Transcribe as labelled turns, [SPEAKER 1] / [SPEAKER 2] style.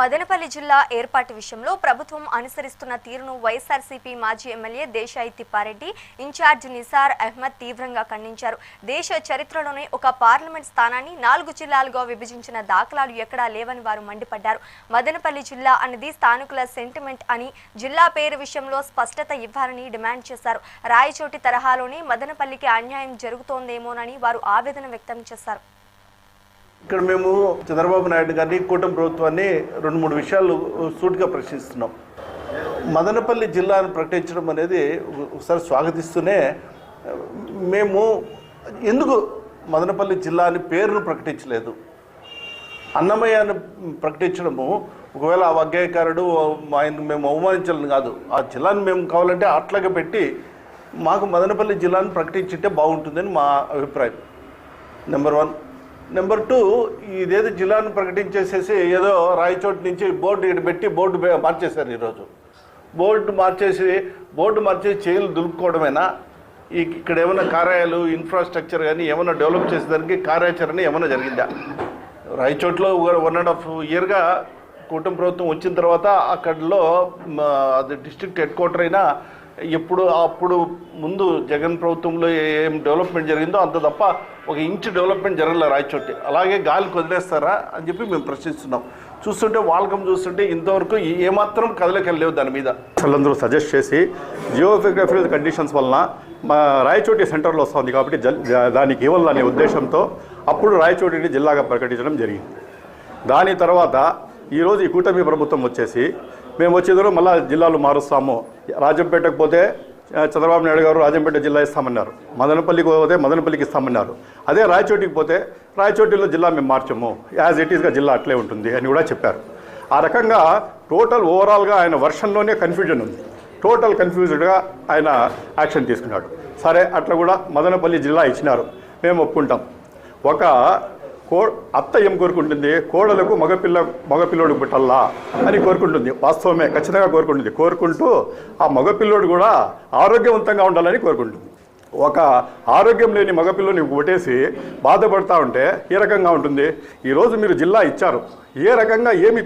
[SPEAKER 1] మదనపల్లి జిల్లా ఏర్పాటు విషయంలో ప్రభుత్వం అనుసరిస్తున్న తీరును వైఎస్ఆర్సీపీ మాజీ ఎమ్మెల్యే దేశాయి తిప్పారెడ్డి ఇన్ఛార్జ్ నిసార్ అహ్మద్ తీవ్రంగా ఖండించారు. దేశ చరిత్రలోనే ఒక పార్లమెంట్ స్థానాన్ని నాలుగు జిల్లాలుగా విభజించిన దాఖలాలు ఎక్కడా లేవని వారు మండిపడ్డారు. మదనపల్లి జిల్లా అనేది స్థానికుల సెంటిమెంట్ అని జిల్లా పేరు విషయంలో స్పష్టత ఇవ్వాలని డిమాండ్ చేశారు. రాయచోటి తరహాలోనే మదనపల్లికి అన్యాయం జరుగుతోందేమోనని వారు ఆవేదన వ్యక్తం చేశారు.
[SPEAKER 2] ఇక్కడ మేము చంద్రబాబు నాయుడు గారిని కూటమి ప్రభుత్వాన్ని రెండు మూడు విషయాలు సూటిగా ప్రశ్నిస్తున్నాం. మదనపల్లి జిల్లాను ప్రకటించడం అనేది ఒకసారి స్వాగతిస్తూనే మేము ఎందుకు మదనపల్లి జిల్లా అని పేరును ప్రకటించలేదు? అన్నమయ్యను ప్రకటించడము ఒకవేళ ఆ వగ్గేయకారుడు ఆయన మేము అవమానించాలని కాదు. ఆ జిల్లాను మేము కావాలంటే అట్లాగే పెట్టి మాకు మదనపల్లి జిల్లాను ప్రకటించింటే బాగుంటుందని మా అభిప్రాయం. Number one. నెంబర్ టూ ఇదేదో జిల్లాను ప్రకటించేసేసి ఏదో రాయచోటు నుంచి బోర్డు ఇక్కడ పెట్టి బోర్డు మార్చేశారు ఈరోజు. బోర్డు మార్చేసి బోర్డు మార్చేసి చేతులు దులుపుకోవడమేనా? ఇక్కడ ఏమైనా కార్యాలు ఇన్ఫ్రాస్ట్రక్చర్ కానీ ఏమైనా డెవలప్ చేసేదానికి కార్యాచరణ ఏమైనా జరిగిందా? రాయచోట్లో వన్ అండ్ హాఫ్ ఇయర్గా కూటమి ప్రభుత్వం వచ్చిన తర్వాత అక్కడలో అది డిస్ట్రిక్ట్ హెడ్ క్వార్టర్ అయినా ఎప్పుడు అప్పుడు ముందు జగన్ ప్రభుత్వంలో ఏం డెవలప్మెంట్ జరిగిందో అంత తప్ప ఒక ఇంచ్ డెవలప్మెంట్ జరగలే రాయచోటి. అలాగే గాలికి వదిలేస్తారా అని చెప్పి మేము ప్రశ్నిస్తున్నాం. చూస్తుంటే వాళ్ళకం చూస్తుంటే ఇంతవరకు ఏమాత్రం లేవు దాని మీద.
[SPEAKER 3] వాళ్ళందరూ సజెస్ట్ చేసి జియోగ్రఫికల్ కండిషన్స్ వలన మా రాయచోటి సెంటర్లో వస్తుంది కాబట్టి జల్ దానికి ఇవ్వాలి అనే ఉద్దేశంతో అప్పుడు రాయచోటిని జిల్లాగా ప్రకటించడం జరిగింది. దాని తర్వాత ఈరోజు ఈ కూటమి ప్రభుత్వం వచ్చేసి మేము వచ్చేదో మళ్ళీ జిల్లాలు మారుస్తాము. రాజంపేటకు పోతే చంద్రబాబు నాయుడు గారు రాజంపేట జిల్లా ఇస్తామన్నారు. మదనపల్లికి పోతే మదనపల్లికి ఇస్తామన్నారు. అదే రాయచోటికి పోతే రాయచోటిలో జిల్లా మేము మార్చము. యాజ్ ఇట్ ఈస్గా జిల్లా అట్లే ఉంటుంది అని కూడా చెప్పారు. ఆ రకంగా టోటల్ ఓవరాల్గా ఆయన వర్షన్లోనే కన్ఫ్యూజన్ ఉంది. టోటల్ కన్ఫ్యూజ్డ్గా ఆయన యాక్షన్ తీసుకున్నాడు. సరే అట్లా కూడా మదనపల్లి జిల్లా ఇచ్చినారు. మేము ఒప్పుకుంటాం. ఒక కో అత్త ఏం కోరుకుంటుంది? కోడలకు మగపిల్ల మగపిల్లోడు పుట్టల్లా అని కోరుకుంటుంది. వాస్తవమే ఖచ్చితంగా కోరుకుంటుంది. కోరుకుంటూ ఆ మగపిల్లోడు కూడా ఆరోగ్యవంతంగా ఉండాలని కోరుకుంటుంది. ఒక ఆరోగ్యం లేని మగపిల్లని కొట్టేసి బాధపడతా ఉంటే ఏ రకంగా ఉంటుంది? ఈరోజు మీరు జిల్లా ఇచ్చారు. ఏ రకంగా ఏమి